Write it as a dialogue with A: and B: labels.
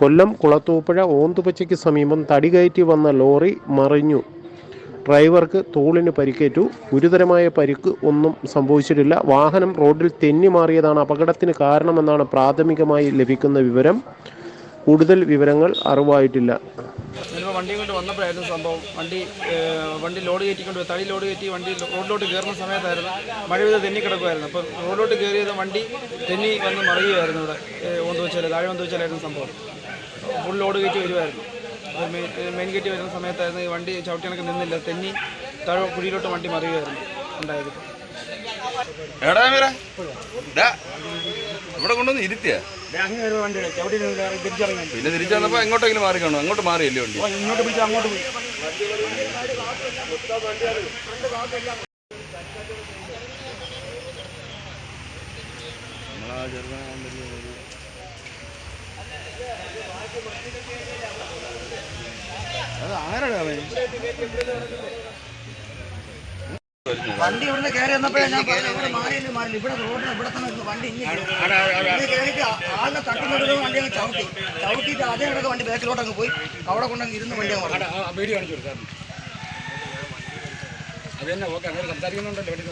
A: കൊല്ലം കുളത്തൂപ്പുഴ ഓന്തുപച്ചയ്ക്ക് സമീപം തടി കയറ്റി വന്ന ലോറി മറിഞ്ഞു. ഡ്രൈവർക്ക് തോളിന് പരിക്കേറ്റു. ഗുരുതരമായ പരിക്ക് ഒന്നും സംഭവിച്ചിട്ടില്ല. വാഹനം റോഡിൽ തെന്നി മാറിയതാണ് അപകടത്തിന് കാരണമെന്നാണ് പ്രാഥമികമായി ലഭിക്കുന്ന വിവരം. കൂടുതൽ വിവരങ്ങൾ അറിവായിട്ടില്ല.
B: ചിലപ്പോൾ വണ്ടിയും കൊണ്ട് വന്നപ്പോഴായിരുന്നു സംഭവം. വണ്ടി വണ്ടി ലോഡ് കയറ്റിക്കൊണ്ട്. തടി ലോഡ് കയറ്റി വണ്ടി റോഡിലോട്ട് കയറുന്ന സമയത്തായിരുന്നു മഴ പെയ്ത് തെന്നി കിടക്കുമായിരുന്നു അപ്പോൾ റോഡിലോട്ട് കയറിയത് വണ്ടി തെന്നി വന്ന് മറിയുമായിരുന്നു ഇവിടെ. ഓന്ത് വെച്ചാൽ താഴെ ഓന്ത് വെച്ചാലായിരുന്നു സംഭവം. ഫുൾ ലോഡ് കയറ്റി വരുമായിരുന്നു മെയിൻ മെയിൻ കയറ്റി വരുന്ന സമയത്തായിരുന്നു ഈ വണ്ടി ചവിട്ടി കണക്ക് നിന്നില്ല. തെന്നി താഴെ കുഴിയിലോട്ട് വണ്ടി മറിയുമായിരുന്നു ഉണ്ടായത്.
C: ഇവിടെ കൊണ്ടുവന്ന് ഇരുത്തിയ? പിന്നെ തിരിച്ചു വന്നപ്പോ എങ്ങോട്ടെങ്കിലും മാറി കാണും അങ്ങോട്ട് മാറിയല്ലേ വണ്ടി?
B: ഇങ്ങോട്ട് അങ്ങോട്ട് പോയി.
D: വണ്ടി ഇവിടുന്ന് കയറി വന്നപ്പോഴേ ഞാൻ പറഞ്ഞു ഇവിടെ മാറിയില്ല മാറില്ല ഇവിടെ റോഡിൽ ഇവിടെ തന്നെ ഇരുന്നു. വണ്ടി ഇങ്ങനെ കയറിയിട്ട് ആളിനെ തട്ടുന്നത് വണ്ടി അങ്ങ് ചവിട്ടി. ചവിട്ടിയിട്ട് അതേ കിടക്ക് വണ്ടി ബാക്കിലോട്ട് അങ്ങ് പോയി. അവിടെ കൊണ്ടങ്ങ് ഇരുന്ന് വണ്ടി അങ്ങ്
B: വീഡിയോ കാണിച്ചു കൊടുക്കാം. അത് തന്നെ ഓക്കെ അങ്ങനെ സംസാരിക്കുന്നുണ്ടല്ലോ വെടി